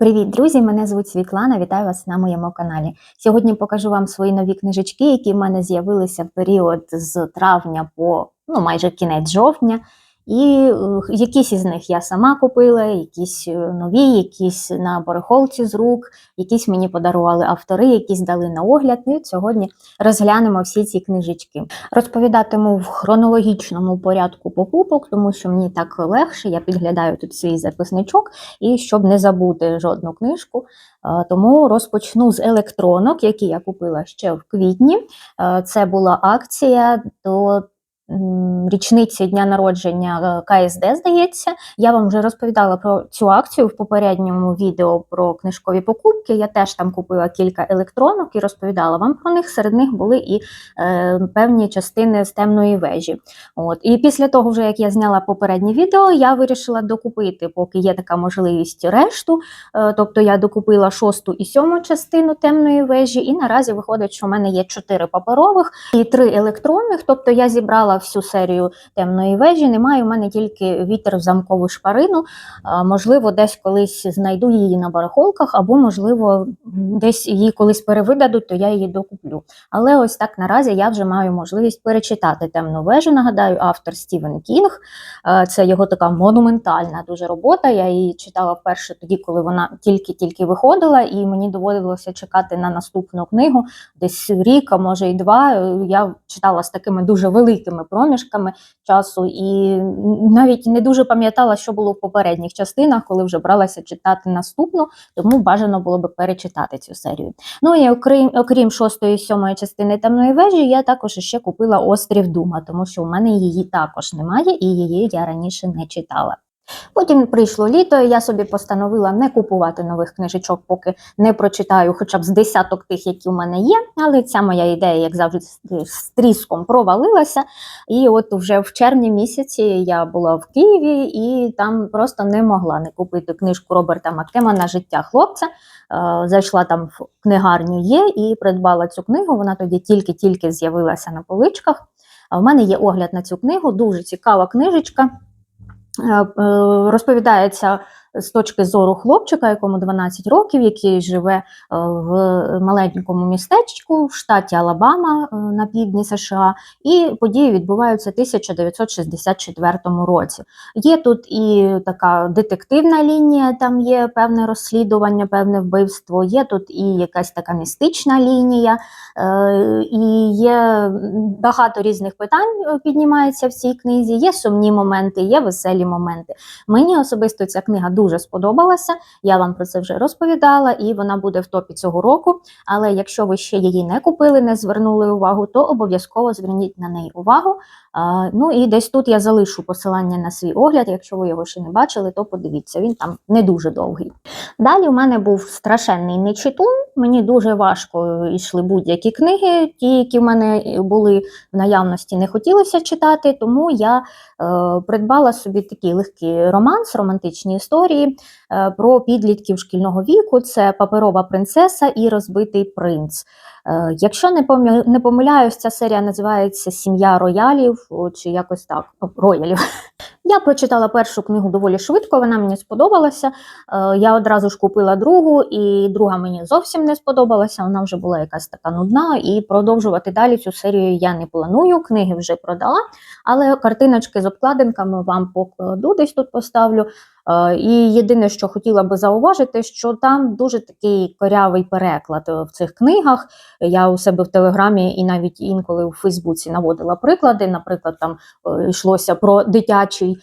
Привіт, друзі! Мене звуть Світлана. Вітаю вас на моєму каналі. Сьогодні покажу вам свої нові книжечки, які в мене з'явилися в період з травня по ну, майже кінець жовтня. І е, якісь із них я сама купила, якісь е, нові, якісь на барахолці з рук, якісь мені подарували автори, якісь дали на огляд. І сьогодні розглянемо всі ці книжечки. Розповідатиму в хронологічному порядку покупок, тому що мені так легше. Я підглядаю тут свій записничок, і щоб не забути жодну книжку. е, Тому розпочну з електронок, які я купила ще в квітні. Це була акція до річниці дня народження е, КСД, здається. Я вам вже розповідала про цю акцію в попередньому відео про книжкові покупки. Я теж там купила кілька електронок і розповідала вам про них. Серед них були і е, певні частини з темної вежі. От. І після того, вже як я зняла попереднє відео, я вирішила докупити, поки є така можливість решту. Е, Тобто я докупила шосту і сьому частину темної вежі, і наразі виходить, що в мене є чотири паперових і три електронних. Тобто я зібрала всю серію темної вежі. Немає у мене тільки вітер в замкову шпарину. Можливо, десь колись знайду її на барахолках, або, можливо, десь її колись перевидадуть, то я її докуплю. Але ось так наразі я вже маю можливість перечитати темну вежу. Нагадаю, автор Стівен Кінг. Це його така монументальна дуже робота. Я її читала вперше тоді, коли вона тільки-тільки виходила, і мені доводилося чекати на наступну книгу десь рік, а може і два. Я читала з такими дуже великими проміжками часу, і навіть не дуже пам'ятала, що було в попередніх частинах, коли вже бралася читати наступну, тому бажано було би перечитати цю серію. Ну і окрім, окрім шостої сьомої частини темної вежі, я також ще купила Острів Дума, тому що у мене її також немає, і її я раніше не читала. Потім прийшло літо, і я собі постановила не купувати нових книжечок, поки не прочитаю хоча б з десяток тих, які у мене є. Але ця моя ідея, як завжди, з тріском провалилася. І от вже в червні місяці я була в Києві і там просто не могла не купити книжку Роберта Маккемана Життя хлопця. Е, Зайшла там в книгарню є і придбала цю книгу. Вона тоді тільки-тільки з'явилася на поличках. А в мене є огляд на цю книгу, дуже цікава книжечка. Е, е, Розповідається з точки зору хлопчика, якому 12 років, який живе е, в маленькому містечку в штаті Алабама е, на півдні США, і події відбуваються в 1964 році. Є тут і така детективна лінія, там є певне розслідування, певне вбивство, є тут і якась така містична лінія, е, і є багато різних питань піднімається в цій книзі. Є сумні моменти, є веселі моменти. Мені особисто ця книга дуже сподобалася. Я вам про це вже розповідала, і вона буде в топі цього року. Але якщо ви ще її не купили, не звернули увагу, то обов'язково зверніть на неї увагу. Ну і десь тут я залишу посилання на свій огляд. Якщо ви його ще не бачили, то подивіться, він там не дуже довгий. Далі у мене був страшенний нечитун. Мені дуже важко йшли будь-які книги, ті, які в мене були в наявності, не хотілося читати, тому я е, придбала собі такий легкий романс, романтичні історії е, про підлітків шкільного віку. Це паперова принцеса і розбитий принц. Е, Якщо не помиляюсь, ця серія називається Сім'я роялів чи якось так. Роялів. Я прочитала першу книгу доволі швидко, вона мені сподобалася. Е, Я одразу ж купила другу, і друга мені зовсім не сподобалася. Вона вже була якась така нудна, і продовжувати далі цю серію я не планую. Книги вже продала, але картиночки з обкладинками вам покладу, десь тут поставлю. Е, І єдине, що хотіла би зауважити, що там дуже такий корявий переклад е, в цих книгах. Я у себе в Телеграмі і навіть інколи у Фейсбуці наводила приклади. Наприклад, там е, йшлося про дитячий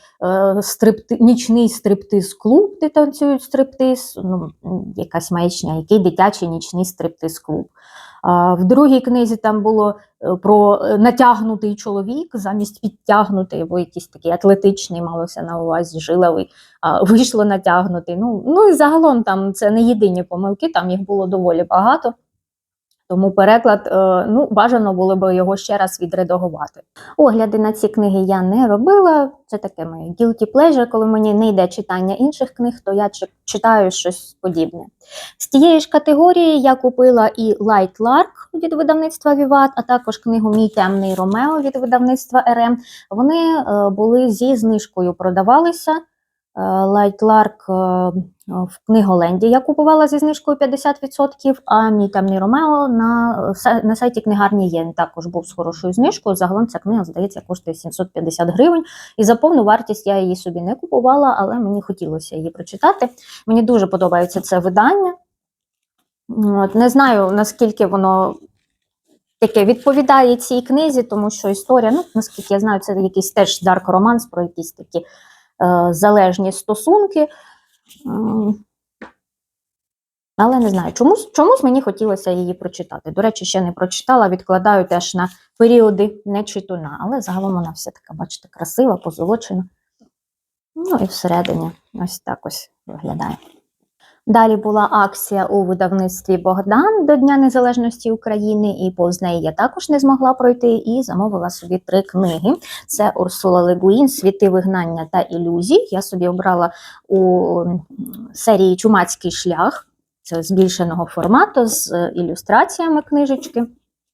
стрипти, нічний стриптиз-клуб, де танцюють стриптиз, ну, якась маячня, який дитячий нічний стриптиз-клуб. В другій книзі там було е, про е, натягнутий чоловік замість підтягнутий, або якийсь такий атлетичний, малося на увазі, жилевий, вийшло натягнутий. Ну, ну і загалом там це не єдині помилки, там їх було доволі багато. Тому переклад, е, ну, бажано було б його ще раз відредагувати. Огляди на ці книги я не робила. Це таке моє guilty pleasure, коли мені не йде читання інших книг, то я чи- читаю щось подібне. З тієї ж категорії я купила і Light Lark від видавництва Vivat, а також книгу Мій темний Ромео від видавництва РМ. Вони е, були зі знижкою продавалися. Е, Light Lark в книголенді я купувала зі знижкою 50%, а мій темний Ромео на, на сайті книгарні є. Також був з хорошою знижкою. Загалом ця книга, здається, коштує 750 гривень. І за повну вартість я її собі не купувала, але мені хотілося її прочитати. Мені дуже подобається це видання. От, не знаю, наскільки воно таке відповідає цій книзі, тому що історія, ну, наскільки я знаю, це якийсь теж дарк романс про якісь такі е, залежні стосунки. Але не знаю, чомусь, чомусь мені хотілося її прочитати. До речі, ще не прочитала, відкладаю теж на періоди нечитуна. Але загалом вона вся така, бачите, красива, позолочена. Ну і всередині ось так ось виглядає. Далі була акція у видавництві Богдан до Дня Незалежності України, і повз неї я також не змогла пройти і замовила собі три книги. Це Урсула Легуїн, Світи вигнання та ілюзій. Я собі обрала у серії Чумацький шлях. Це збільшеного формату з е, ілюстраціями книжечки.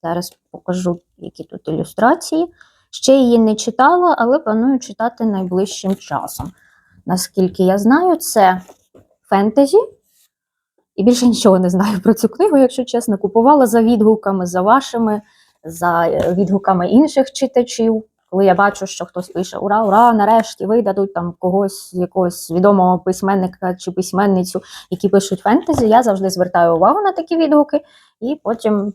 Зараз покажу, які тут ілюстрації. Ще її не читала, але планую читати найближчим часом. Наскільки я знаю, це фентезі. І більше нічого не знаю про цю книгу, якщо чесно. Купувала за відгуками, за вашими, за е, відгуками інших читачів. Коли я бачу, що хтось пише Ура, ура, нарешті видадуть там когось, якогось відомого письменника чи письменницю, які пишуть фентезі, я завжди звертаю увагу на такі відгуки і потім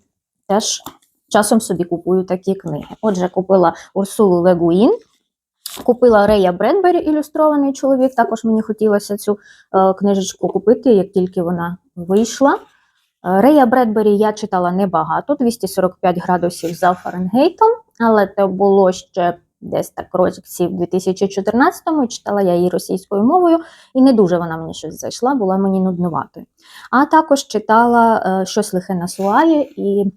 теж часом собі купую такі книги. Отже, купила Урсулу Легуїн, купила Рея Бредбері, ілюстрований чоловік. Також мені хотілося цю е, книжечку купити, як тільки вона вийшла. Е, Рея Бредбері я читала небагато, 245 градусів за Фаренгейтом, але це було ще десь так році в 2014-му. Читала я її російською мовою, і не дуже вона мені щось зайшла, була мені нуднуватою. А також читала е, щось лихе на Суаї, і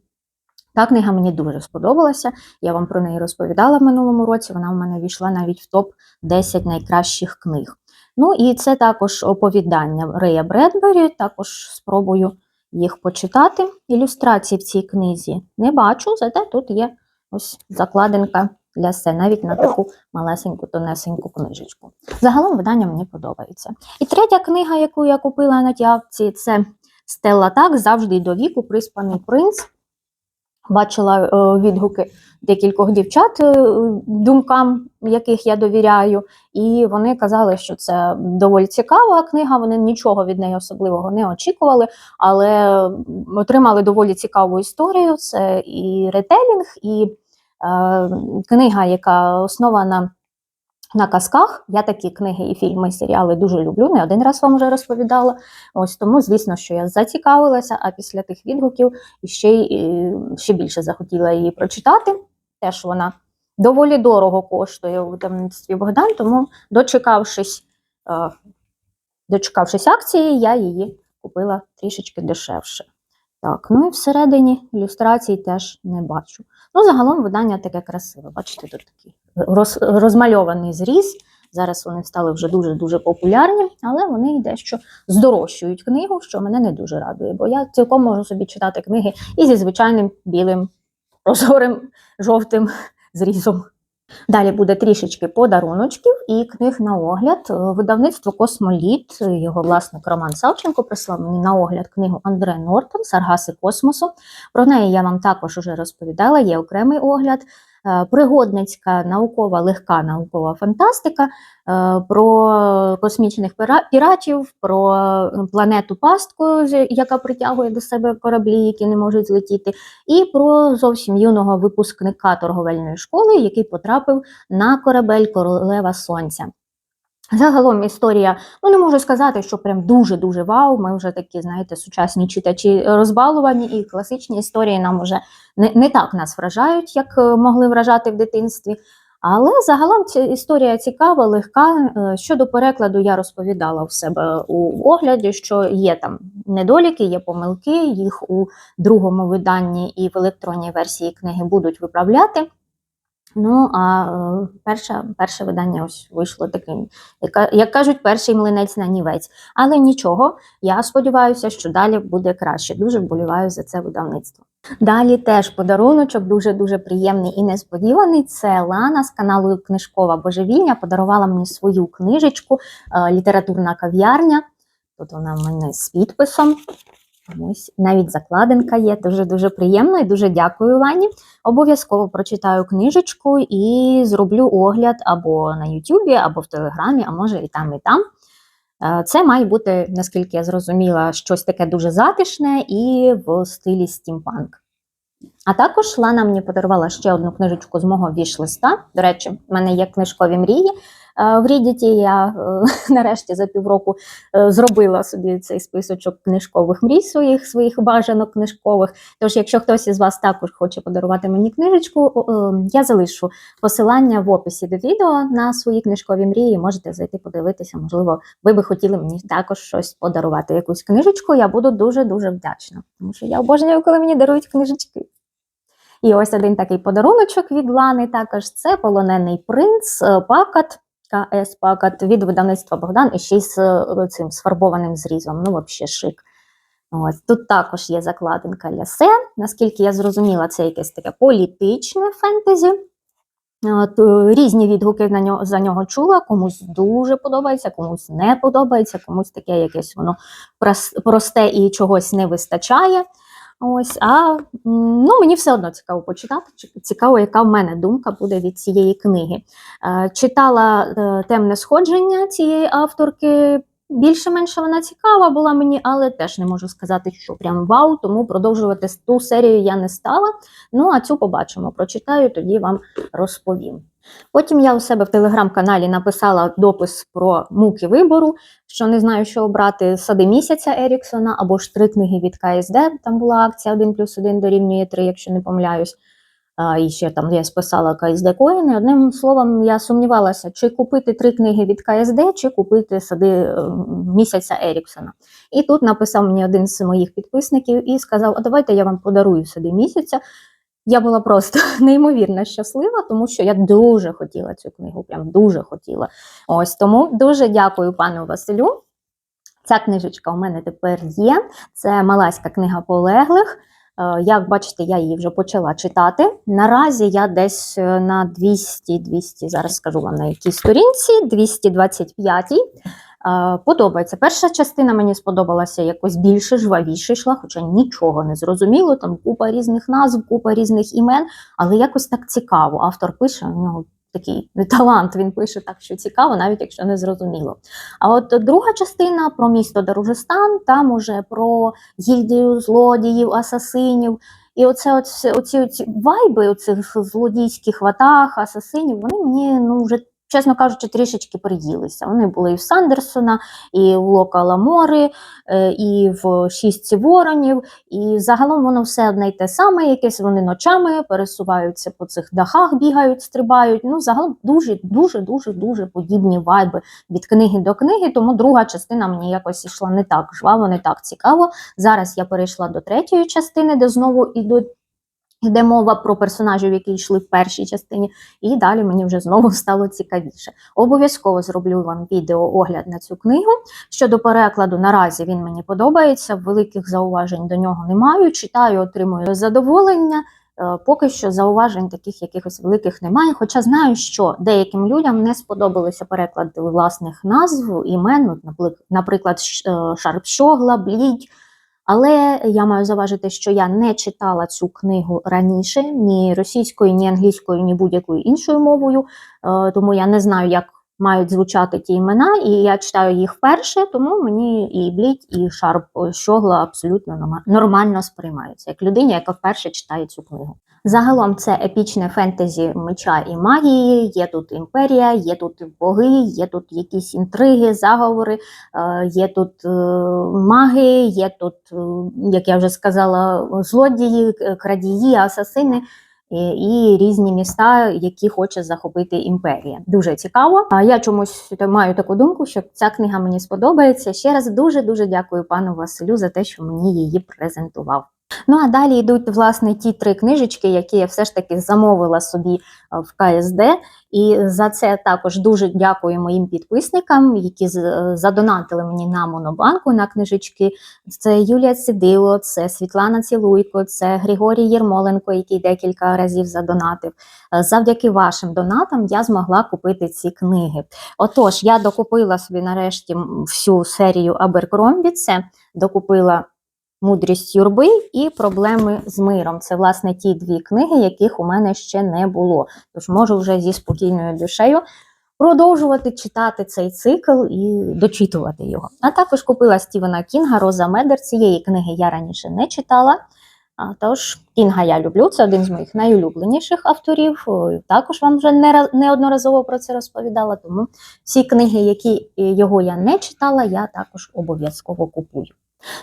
та книга мені дуже сподобалася. Я вам про неї розповідала в минулому році. Вона в мене війшла навіть в топ 10 найкращих книг. Ну і це також оповідання Рея Бредбері. Також спробую їх почитати. Ілюстрацій в цій книзі не бачу, зате тут є ось закладинка для все, навіть на таку малесеньку, тонесеньку книжечку. Загалом видання мені подобається. І третя книга, яку я купила на тявці, це Стелла Так, завжди до віку, приспаний принц. Бачила е, відгуки декількох дівчат, е, думкам яких я довіряю, і вони казали, що це доволі цікава книга. Вони нічого від неї особливого не очікували, але отримали доволі цікаву історію. Це і ретелінг, і е, книга, яка основана на казках. Я такі книги і фільми, серіали дуже люблю. Не один раз вам вже розповідала. Ось тому, звісно, що я зацікавилася, а після тих відгуків ще, ще більше захотіла її прочитати. Теж вона доволі дорого коштує у видавництві Богдан, тому дочекавшись, е, дочекавшись акції, я її купила трішечки дешевше. Так, ну і всередині ілюстрацій теж не бачу. Ну, загалом видання таке красиве. Бачите, тут такий роз, розмальований зріз. Зараз вони стали вже дуже-дуже популярні, але вони дещо здорожчують книгу, що мене не дуже радує, бо я цілком можу собі читати книги і зі звичайним білим, прозорим, жовтим зрізом. Далі буде трішечки подаруночків і книг на огляд. Видавництво Космоліт, його власник Роман Савченко прислав мені на огляд книгу Андре Нортон Саргаси космосу. Про неї я вам також уже розповідала, є окремий огляд. Е, Пригодницька наукова, легка наукова фантастика е, про космічних піратів, про планету Пастку, яка притягує до себе кораблі, які не можуть злетіти, і про зовсім юного випускника торговельної школи, який потрапив на корабель Королева Сонця. Загалом історія, ну не можу сказати, що прям дуже-дуже вау. Ми вже такі, знаєте, сучасні читачі розбалувані, і класичні історії нам вже не, не так нас вражають, як е, могли вражати в дитинстві. Але загалом ця історія цікава, легка. Е, Щодо перекладу, я розповідала в себе у огляді, що є там недоліки, є помилки, їх у другому виданні і в електронній версії книги будуть виправляти. Ну, а е, перше, перше видання ось вийшло таким, як, кажуть, перший млинець на нівець. Але нічого, я сподіваюся, що далі буде краще. Дуже вболіваю за це видавництво. Далі теж подаруночок дуже-дуже приємний і несподіваний. Це Лана з каналу Книжкова Божевільня подарувала мені свою книжечку е, Літературна кав'ярня. Тут вона в мене з підписом. Ось навіть закладинка є. Дуже дуже приємно і дуже дякую Вані. Обов'язково прочитаю книжечку і зроблю огляд або на Ютубі, або в Телеграмі, а може і там, і там. Е, Це має бути, наскільки я зрозуміла, щось таке дуже затишне і в стилі стімпанк. А також Лана мені подарувала ще одну книжечку з мого віш-листа. До речі, в мене є книжкові мрії. Е, В Рідіті я е, нарешті за півроку е, зробила собі цей списочок книжкових мрій своїх, своїх бажанок книжкових. Тож, якщо хтось із вас також хоче подарувати мені книжечку, я залишу посилання в описі до відео на свої книжкові мрії. Можете зайти подивитися. Можливо, ви би хотіли мені також щось подарувати, якусь книжечку. Я буду дуже дуже вдячна, тому що я обожнюю, коли мені дарують книжечки. І ось один такий подаруночок від Лани. Також це полонений принц е, КС Пакат від видавництва Богдан і ще й з е, цим сфарбованим зрізом. Ну, взагалі шик. Ось тут також є закладинка лясе. Наскільки я зрозуміла, це якесь таке політичне фентезі. От, е, різні відгуки на нього, за нього чула, комусь дуже подобається, комусь не подобається, комусь таке якесь воно просте і чогось не вистачає. Ось, а ну, мені все одно цікаво почитати. чи- Цікаво, яка в мене думка буде від цієї книги. Е, Читала е, темне сходження цієї авторки. Більше-менше вона цікава була мені, але теж не можу сказати, що прям вау, тому продовжувати ту серію я не стала. Ну, а цю побачимо. Прочитаю, тоді вам розповім. Потім я у себе в телеграм-каналі написала допис про муки вибору, що не знаю, що обрати сади місяця Еріксона або ж три книги від КСД. Там була акція 1 плюс 1 дорівнює 3, якщо не помиляюсь. І ще там я списала КСД коїни. Одним словом, я сумнівалася, чи купити три книги від КСД, чи купити сади е, місяця Еріксона. І тут написав мені один з моїх підписників і сказав: А давайте я вам подарую сади місяця. Я була просто неймовірно щаслива, тому що я дуже хотіла цю книгу, прям дуже хотіла. Ось тому дуже дякую пану Василю. Ця книжечка у мене тепер є. Це малайська книга полеглих. Е, Як бачите, я її вже почала читати. Наразі я десь е, на 200, 200, зараз скажу вам на якій сторінці, 225. Е, Подобається. Перша частина мені сподобалася якось більше, жвавіше йшла, хоча нічого не зрозуміло. Там купа різних назв, купа різних імен, але якось так цікаво. Автор пише, у нього такий талант, він пише так, що цікаво, навіть якщо не зрозуміло. А от друга частина про місто Даружестан, там уже про гільдію злодіїв, асасинів. І оце оці, оці, оці вайби оцих злодійських ватаг, асасинів, вони мені ну вже. Чесно кажучи, трішечки приїлися. Вони були і в Сандерсона, і в Лока Ламори, е, і в Шістці Воронів. І загалом воно все одне й те саме, якесь вони ночами пересуваються по цих дахах, бігають, стрибають. Ну, загалом дуже, дуже, дуже, дуже подібні вайби від книги до книги. Тому друга частина мені якось йшла не так жваво, не так цікаво. Зараз я перейшла до третьої частини, де знову ідуть. Йде мова про персонажів, які йшли в першій частині, і далі мені вже знову стало цікавіше. Обов'язково зроблю вам відео огляд на цю книгу. Щодо перекладу, наразі він мені подобається. Великих зауважень до нього не маю. Читаю, отримую задоволення. Е, Поки що зауважень таких якихось великих немає. Хоча знаю, що деяким людям не сподобалися переклади власних назв, імен, наприклад, е, Шарпщогла, Блідь. Але я маю заважити, що я не читала цю книгу раніше ні російською, ні англійською, ні будь-якою іншою мовою, е, тому я не знаю, як мають звучати ті імена, і я читаю їх вперше, тому мені і Блідь, і Шарп Щогла абсолютно нормально сприймаються, як людині, яка вперше читає цю книгу. Загалом це епічне фентезі меча і магії. Є тут імперія, є тут боги, є тут якісь інтриги, заговори, е, є тут е, маги, є тут, е, як я вже сказала, злодії, крадії, асасини. І, різні міста, які хоче захопити імперія. Дуже цікаво. А я чомусь маю таку думку, що ця книга мені сподобається. Ще раз дуже дуже дякую пану Василю за те, що мені її презентував. Ну а далі йдуть власне ті три книжечки, які я все ж таки замовила собі е, в КСД. І за це також дуже дякую моїм підписникам, які е, задонатили мені на монобанку на книжечки. Це Юлія Цидило, це Світлана Цілуйко, це Григорій Єрмоленко, який декілька разів задонатив. Е, Завдяки вашим донатам я змогла купити ці книги. Отож, я докупила собі нарешті всю серію Аберкромбі. Це докупила Мудрість юрби і проблеми з миром. Це власне ті дві книги, яких у мене ще не було. Тож можу вже зі спокійною душею продовжувати читати цей цикл і дочитувати його. А також купила Стівена Кінга Роза Медер. Цієї книги я раніше не читала. А, Тож Кінга я люблю, це один з моїх найулюбленіших авторів. Також вам вже не раз- неодноразово про це розповідала. Тому всі книги, які е, його я не читала, я також обов'язково купую.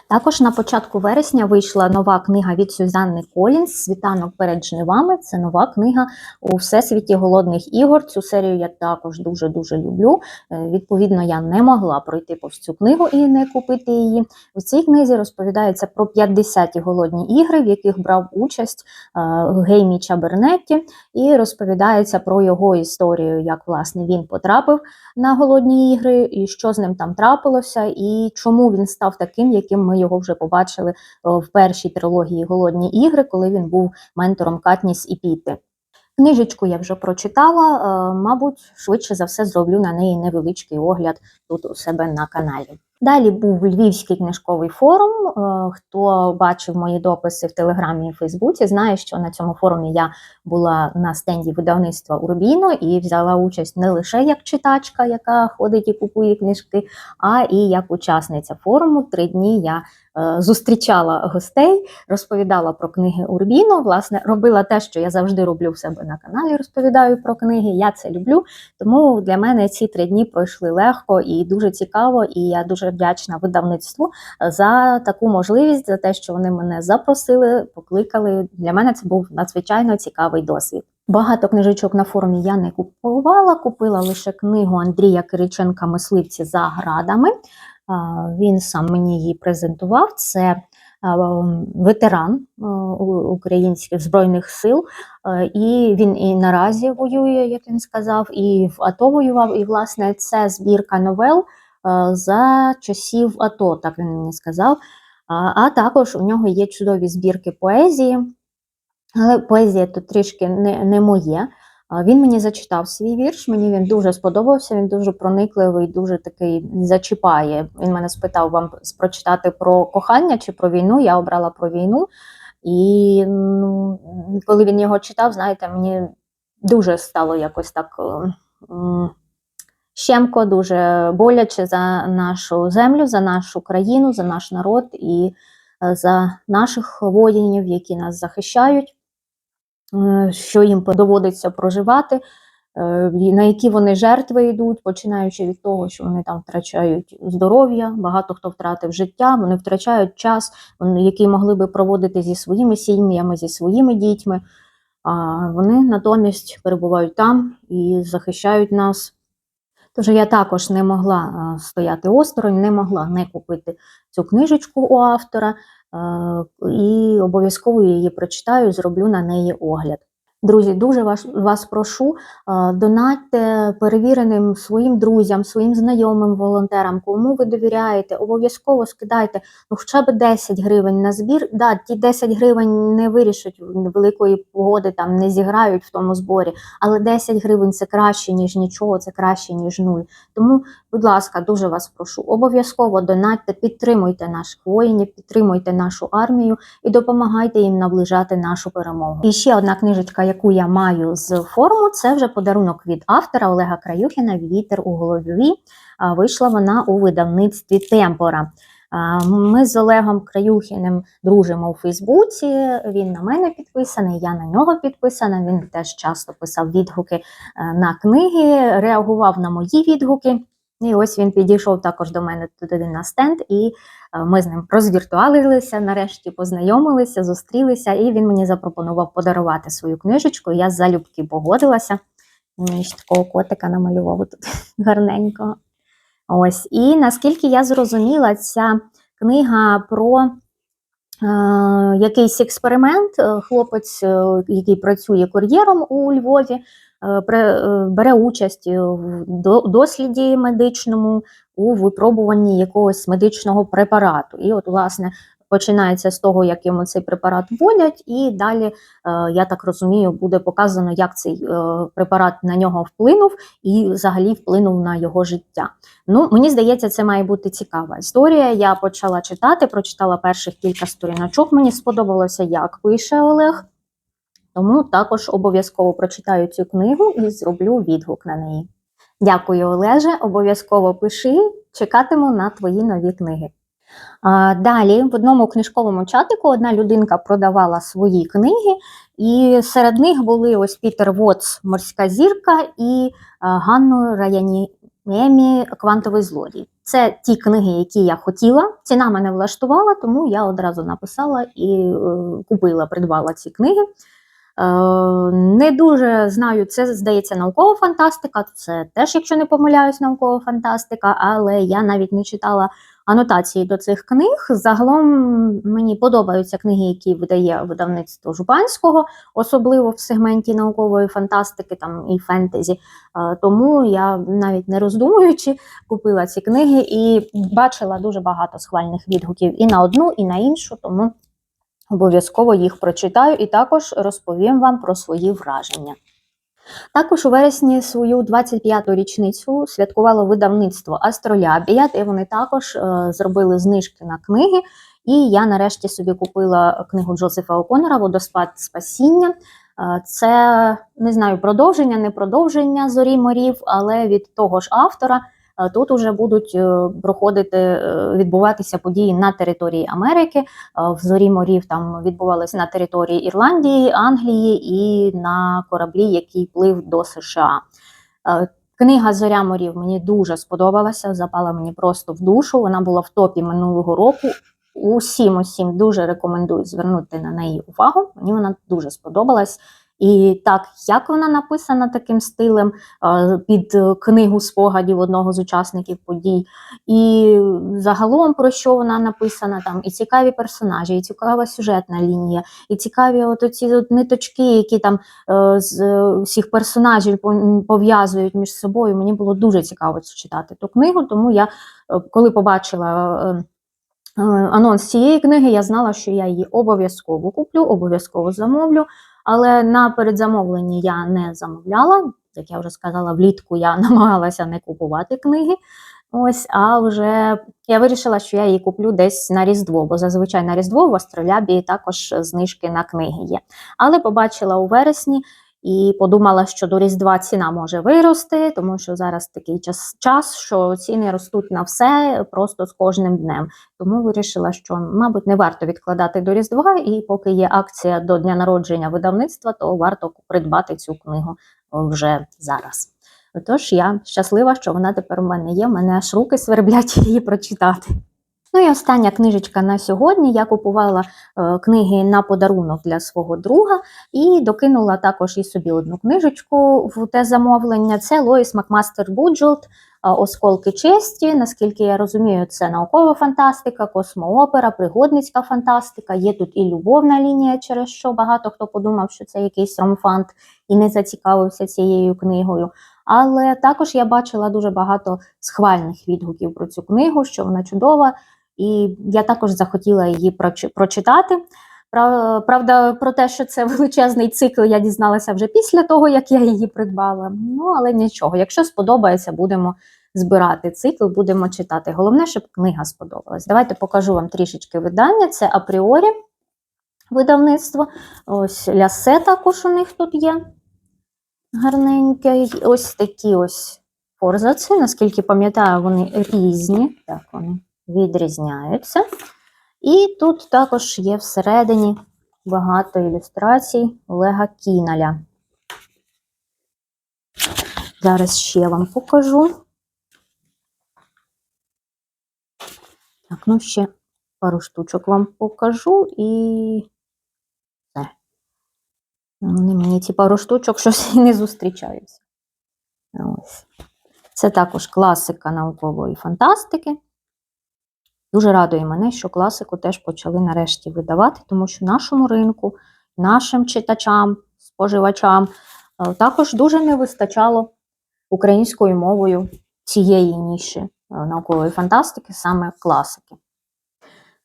Також на початку вересня вийшла нова книга від Сюзанни Колінс Світанок перед жнивами. Це нова книга у всесвіті голодних ігор. Цю серію я також дуже дуже люблю. Е, Відповідно, я не могла пройти повз цю книгу і не купити її. У цій книзі розповідається про 50 голодні ігри, в яких брав участь е, Геймі Чабернетті, і розповідається про його історію, як власне він потрапив на голодні ігри, і що з ним там трапилося, і чому він став таким, яким ми його вже побачили в першій трилогії Голодні ігри, коли він був ментором Катніс і Піти. Книжечку я вже прочитала, е, мабуть, швидше за все зроблю на неї невеличкий огляд тут у себе на каналі. Далі був Львівський книжковий форум. Е, Хто бачив мої дописи в Телеграмі і Фейсбуці, знає, що на цьому форумі я була на стенді видавництва Урбіно і взяла участь не лише як читачка, яка ходить і купує книжки, а і як учасниця форуму. Три дні я зустрічала гостей, розповідала про книги Урбіно. Власне, робила те, що я завжди роблю в себе на каналі. Розповідаю про книги. Я це люблю. Тому для мене ці три дні пройшли легко і дуже цікаво. І я дуже вдячна видавництву за таку можливість, за те, що вони мене запросили, покликали. Для мене це був надзвичайно цікавий досвід. Багато книжечок на форумі я не купувала, купила лише книгу Андрія Кириченка Мисливці за градами. Він сам мені її презентував. Це ветеран українських збройних сил, і він і наразі воює, як він сказав, і в АТО воював. І власне це збірка новел за часів АТО, так він мені сказав. А також у нього є чудові збірки поезії. Але поезія тут трішки не, не моє. Він мені зачитав свій вірш, мені він дуже сподобався, він дуже проникливий, дуже такий зачіпає. Він мене спитав вам прочитати про кохання чи про війну. Я обрала про війну. І ну, коли він його читав, знаєте, мені дуже стало якось так е, щемко, дуже боляче за нашу землю, за нашу країну, за наш народ і е, за наших воїнів, які нас захищають що їм доводиться проживати, е, на які вони жертви йдуть, починаючи від того, що вони там втрачають здоров'я, багато хто втратив життя, вони втрачають час, який могли би проводити зі своїми сім'ями, зі своїми дітьми. А вони натомість перебувають там і захищають нас. Тож я також не могла стояти осторонь, не могла не купити цю книжечку у автора е, і обов'язково її прочитаю, зроблю на неї огляд. Друзі, дуже вас, вас прошу, е, донатьте перевіреним своїм друзям, своїм знайомим волонтерам, кому ви довіряєте, обов'язково скидайте ну, хоча б 10 гривень на збір. Да, ті 10 гривень не вирішать великої погоди, там не зіграють в тому зборі, але 10 гривень це краще, ніж нічого, це краще, ніж нуль. Тому, будь ласка, дуже вас прошу, обов'язково донатьте, підтримуйте наших воїнів, підтримуйте нашу армію і допомагайте їм наближати нашу перемогу. І ще одна книжечка, яку я маю з форуму, це вже подарунок від автора Олега Краюхіна Вітер у голові. Вийшла вона у видавництві Темпора. Ми з Олегом Краюхіним дружимо у Фейсбуці. Він на мене підписаний, я на нього підписана. Він теж часто писав відгуки е, на книги, реагував на мої відгуки. І ось він підійшов також до мене туди на стенд, і ми з ним розвіртуалилися, нарешті познайомилися, зустрілися, і він мені запропонував подарувати свою книжечку. Я залюбки погодилася. Ще такого котика намалював тут гарненького. Ось. І наскільки я зрозуміла, ця книга про якийсь експеримент. Е, Хлопець, е, який працює кур'єром у Львові, е, е, бере участь в до- досліді медичному у випробуванні якогось медичного препарату. І от, власне, починається з того, як йому цей препарат вводять, і далі, е, я так розумію, буде показано, як цей е, препарат на нього вплинув і взагалі вплинув на його життя. Ну, мені здається, це має бути цікава історія. Я почала читати, прочитала перших кілька сторіночок. Мені сподобалося, як пише Олег. Тому також обов'язково прочитаю цю книгу і зроблю відгук на неї. Дякую, Олеже. Обов'язково пиши, чекатиму на твої нові книги. А, далі в одному книжковому чатику одна людинка продавала свої книги, і серед них були ось Пітер Вотс Морська зірка і Ганну Раяніемі Квантовий злодій. Це ті книги, які я хотіла. Ціна мене влаштувала, тому я одразу написала і е, купила, придбала ці книги. Е, Не дуже знаю, це здається наукова фантастика. Це теж, якщо не помиляюсь, наукова фантастика, але я навіть не читала анотації до цих книг. Загалом мені подобаються книги, які видає видавництво Жупанського, особливо в сегменті наукової фантастики там і фентезі. Е, Тому я навіть не роздумуючи купила ці книги і бачила дуже багато схвальних відгуків і на одну, і на іншу. Тому обов'язково їх прочитаю і також розповім вам про свої враження. Також у вересні свою 25-ту річницю святкувало видавництво Астролябія, де вони також е, зробили знижки на книги. І я нарешті собі купила книгу Джозефа Оконора Водоспад спасіння. Е, Це не знаю, продовження, не продовження зорі морів, але від того ж автора тут уже будуть е, проходити, е, відбуватися події на території Америки. Е, В зорі морів там відбувалися на території Ірландії, Англії і на кораблі, який плив до США. Е, Книга Зоря морів мені дуже сподобалася, запала мені просто в душу. Вона була в топі минулого року. Усім усім дуже рекомендую звернути на неї увагу. Мені вона дуже сподобалась. І так, як вона написана таким стилем е, під е, книгу спогадів одного з учасників подій, і загалом про що вона написана там, і цікаві персонажі, і цікава сюжетна лінія, і цікаві от оці от ниточки, які там е, з всіх персонажів пов'язують між собою. Мені було дуже цікаво читати ту книгу, тому я, коли побачила. Анонс цієї книги, я знала, що я її обов'язково куплю, обов'язково замовлю. Але на передзамовленні я не замовляла. Як я вже сказала, влітку я намагалася не купувати книги. Ось, а вже я вирішила, що я її куплю десь на Різдво, бо зазвичай на Різдво в Астролябі також знижки на книги є. Але побачила у вересні і подумала, що до Різдва ціна може вирости, тому що зараз такий час, час, що ціни ростуть на все просто з кожним днем. Тому вирішила, що, мабуть, не варто відкладати до Різдва, і поки є акція до дня народження видавництва, то варто придбати цю книгу вже зараз. Отож, я щаслива, що вона тепер у мене є. У мене аж руки сверблять її прочитати. Ну і остання книжечка на сьогодні. Я купувала е, книги на подарунок для свого друга і докинула також і собі одну книжечку в те замовлення. Це Лоїс Макмастер Буджолт е, Осколки честі. Наскільки я розумію, це наукова фантастика, космоопера, пригодницька фантастика. Є тут і любовна лінія, через що багато хто подумав, що це якийсь ромфант і не зацікавився цією книгою. Але також я бачила дуже багато схвальних відгуків про цю книгу, що вона чудова, і я також захотіла її прочитати. Правда, про те, що це величезний цикл, я дізналася вже після того, як я її придбала. Ну, але нічого, якщо сподобається, будемо збирати цикл, будемо читати. Головне, щоб книга сподобалась. Давайте покажу вам трішечки видання. Це апріорі видавництво. Ось лясе також у них тут є. Гарненьке. Ось такі ось форзаци. Наскільки пам'ятаю, вони різні. Так, вони відрізняються. І тут також є всередині багато ілюстрацій Олега Кіналя. Зараз ще вам покажу. Так, ну ще пару штучок вам покажу і все. Вони мені ці пару штучок щось і не зустрічаються. Ось. Це також класика наукової фантастики. Дуже радує мене, що класику теж почали нарешті видавати, тому що нашому ринку, нашим читачам, споживачам е, також дуже не вистачало українською мовою цієї ніші е, наукової фантастики, саме класики.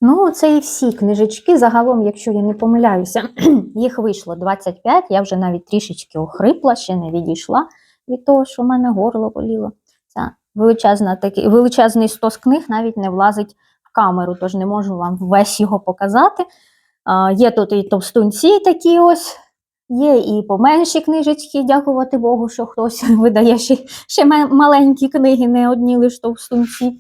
Ну, це і всі книжечки. Загалом, якщо я не помиляюся, їх вийшло 25. Я вже навіть трішечки охрипла, ще не відійшла від того, що в мене горло боліло. Це величезна такий, величезний стос книг навіть не влазить камеру, тож не можу вам весь його показати. А, є тут і товстунці такі ось, є і поменші книжечки, дякувати Богу, що хтось видає ще, ще маленькі книги, не одні лише товстунці.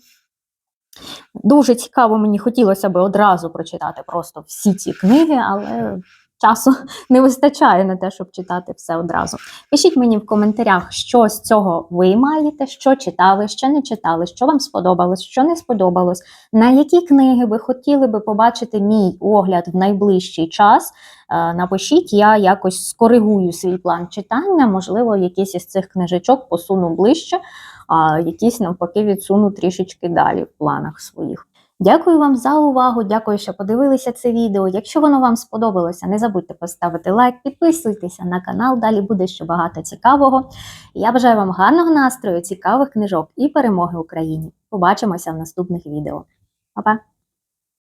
Дуже цікаво, мені хотілося б одразу прочитати просто всі ці книги, але часу не вистачає на те, щоб читати все одразу. Пишіть мені в коментарях, що з цього ви маєте, що читали, що не читали, що вам сподобалось, що не сподобалось, на які книги ви хотіли би побачити мій огляд в найближчий час. Е, Напишіть, я якось скоригую свій план читання, можливо, якісь із цих книжечок посуну ближче, а якісь навпаки відсуну трішечки далі в планах своїх. Дякую вам за увагу. Дякую, що подивилися це відео. Якщо воно вам сподобалося, не забудьте поставити лайк, підписуйтеся на канал. Далі буде ще багато цікавого. Я бажаю вам гарного настрою, цікавих книжок і перемоги Україні. Побачимося в наступних відео. Па-па!